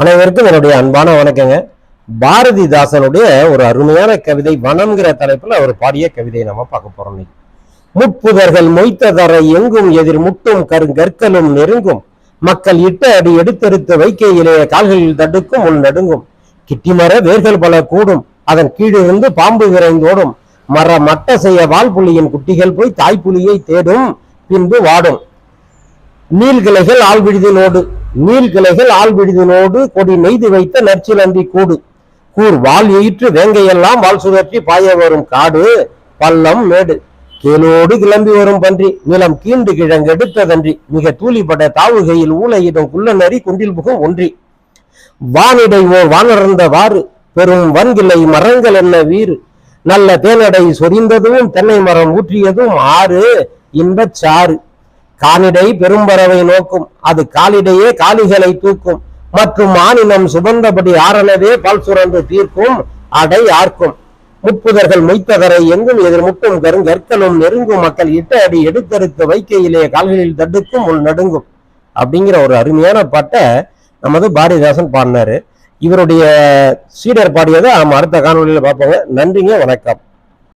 அனைவருக்கும் என்னுடைய அன்பான வணக்கங்க. பாரதிதாசனுடைய ஒரு அருமையான கவிதை வனம்ங்கிற தலைப்பில் அவர் பாடிய கவிதையை நம்ம பார்க்க போறோம் முட்புதர்கள் மொய்த்த தரை எங்கும் எதிர் முட்டும் கருங்கற்களும் நெருங்கும். மக்கள் இட்ட அடி எடுத்தெடுத்த வைக்கையிலே கால்களில் தடுக்கும் உள் நடுங்கும். கிட்டிமர வேர்கள் பல கூடும் அதன் கீழிருந்து பாம்பு விரைந்தோடும். மர மட்ட செய்ய வால்புலியின் குட்டிகள் போய் தாய்ப்புலியை தேடும் பின்பு வாடும். நீள்கிளைகள் ஆழ்விடுதினோடு நீள்கிளைகள் ஆழ்விடுதினோடு கொடி நெய்து வைத்த நற்சிலந்தி கூடு. கூர் வால் எயிற்று வேங்கையெல்லாம் வால் சுழற்றி பாய வரும் காடு பள்ளம் மேடு. கேளோடு கிளம்பி வரும் பன்றி நிலம் கீண்டு கிழங்கெடுத்ததன்றி மிக தூளிப்பட தாவுகையில் ஊளையிடும் குள்ள நரி குண்டில் புகும் ஒன்றி. வானிடை ஓர் வானறந்தவாறு பெரும் வன்கிளை மரங்கள் என்ன வீறு. நல்ல தேனடை சொரிந்ததும் தென்னை மரம் ஊற்றியதும் ஆறு இன்பச் சாறு. கானிடை பெரும்பறவை நோக்கும். அது காலிடையே காலிகளை தூக்கும். மற்றும் மாநிலம் சுமந்தபடி ஆரணவே பால் சுரந்து தீர்க்கும். அடை ஆர்க்கும். முப்புதர்கள் மொய்த்தகரை எங்கும் எதிர் முட்டும் கருங்கற்களும் நெருங்கும். மக்கள் இட்ட அடி எடுத்தெடுத்து வைக்கையிலே கால்களில் தடுக்கும் உள் நடுங்கும். அப்படிங்கிற ஒரு அருமையான பாட்டை நமது பாரதிதாசன் பாடினாரு. இவருடைய சீடர் பாடியதை நம்ம அடுத்த காணொலியில் பார்ப்போங்க. நன்றிங்க வணக்கம்.